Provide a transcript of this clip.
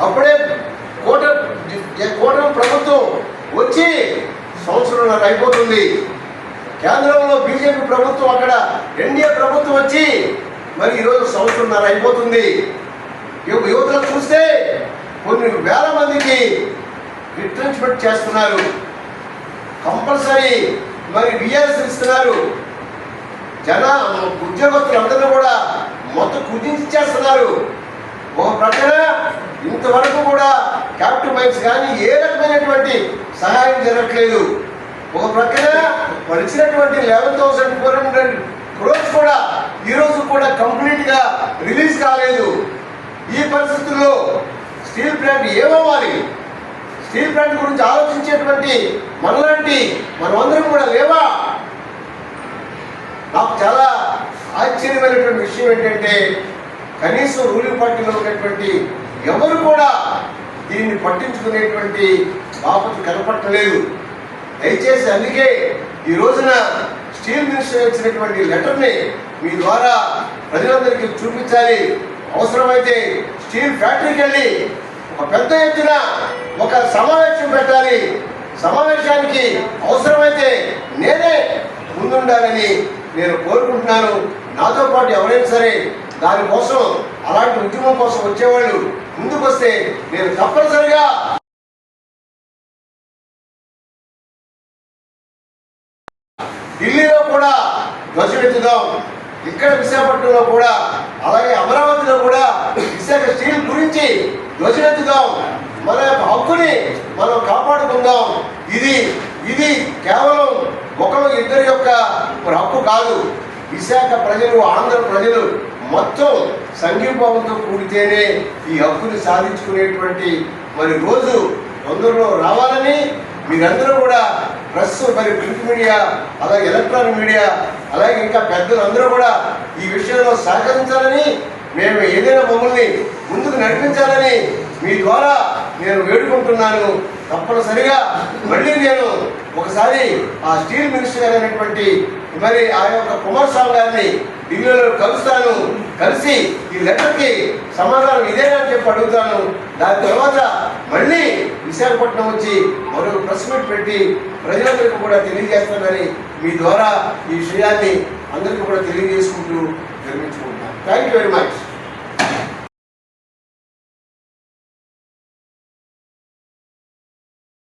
అప్పుడే కోట కూటమి ప్రభుత్వం వచ్చి సంవత్సరం అయిపోతుంది. కేంద్రంలో బీజేపీ ప్రభుత్వం అక్కడ ఎన్డీఏ ప్రభుత్వం వచ్చి మరి ఈరోజు సంవత్సరంన్నర అయిపోతుంది. యువ- చూస్తే కొన్ని వేల మందికి రిట్రెంచ్మెంట్ చేస్తున్నారు. కంపల్సరీ మరి విఆర్ఎస్ ఇస్తున్నారు. జన ఉద్యోగస్తులందరూ కూడా మొత్తం కుదించేస్తున్నారు. ఒక ప్రక్కన ఇంతవరకు కూడా క్యాపిటల్ మైన్స్ కానీ ఏ రకమైనటువంటి సహాయం జరగట్లేదు. ఒక ప్రక్కన వచ్చినటువంటి eleven thousand four hundred crores కూడా ఈరోజు కూడా కంప్లీట్గా రిలీజ్ కాలేదు. ఈ పరిస్థితుల్లో స్టీల్ ప్లాంట్ ఏమవ్వాలి? స్టీల్ ప్లాంట్ గురించి ఆలోచించేటువంటి మనలాంటి మనమందరం కూడా లేవా? నాకు చాలా ఆశ్చర్యమైనటువంటి విషయం ఏంటంటే కనీసం రూలింగ్ పార్టీలో ఉన్నటువంటి ఎవరు కూడా దీన్ని పట్టించుకునేటువంటి బాపతి కనపట్టలేదు. దయచేసి అందుకే ఈ రోజున స్టీల్ మినిస్టర్ ఇచ్చినటువంటి లెటర్ని మీ ద్వారా ప్రజలందరికీ చూపించాలి. అవసరమైతే స్టీల్ ఫ్యాక్టరీకి వెళ్ళి ఒక పెద్ద ఎత్తున ఒక సమావేశం పెట్టాలి. సమావేశానికి అవసరమైతే నేనే ముందుండాలని నేను కోరుకుంటున్నాను. నాతో పాటు ఎవరైనా సరే దానికోసం అలాంటి ఉద్యమం కోసం వచ్చేవాళ్ళు ముందుకు వస్తే నేను తప్పనిసరిగా ఢిల్లీలో కూడా ధ్వజమెత్తుదాం ఇక్కడ విశాఖపట్నంలో కూడా అలాగే అమరావతిలో కూడా విశాఖ స్టీల్ గురించి ధ్వజమెత్తుదాం మన యొక్క హక్కుని మనం కాపాడుకుందాం. ఇది ఇది కేవలం ఒకరు ఇద్దరి యొక్క ఒక హక్కు కాదు. విశాఖ ప్రజలు ఆంధ్ర ప్రజలు మొత్తం సంఘీభావంతో కూడితేనే ఈ హక్కుని సాధించుకునేటువంటి మరి రోజు తొందరలో రావాలని మీరందరూ కూడా ప్రెస్ మరి ప్రింట్ మీడియా అలాగే ఎలక్ట్రానిక్ మీడియా అలాగే ఇంకా పెద్దలందరూ కూడా ఈ విషయంలో సహకరించాలని మేము ఏదైనా మమ్మల్ని ముందుకు నడిపించాలని మీ ద్వారా నేను వేడుకుంటున్నాను. తప్పనిసరిగా మళ్ళీ నేను ఒకసారి ఆ స్టీల్ మినిస్టర్ అయినటువంటి మరి ఆ యొక్క కుమారస్వామి గారిని ఢిల్లీలో కలుస్తాను కలిసి ఈ లెటర్కి సమాధానం ఇదేనని చెప్పి అడుగుతాను. దాని తర్వాత మళ్ళీ విశాఖపట్నం వచ్చి మరో ప్రెస్ మీట్ పెట్టి ప్రజలందరికీ కూడా తెలియజేస్తానని మీ ద్వారా ఈ విషయాన్ని అందరికీ కూడా తెలియజేసుకుంటూ నిర్మించుకుంటాను థ్యాంక్ యూ వెరీ మచ్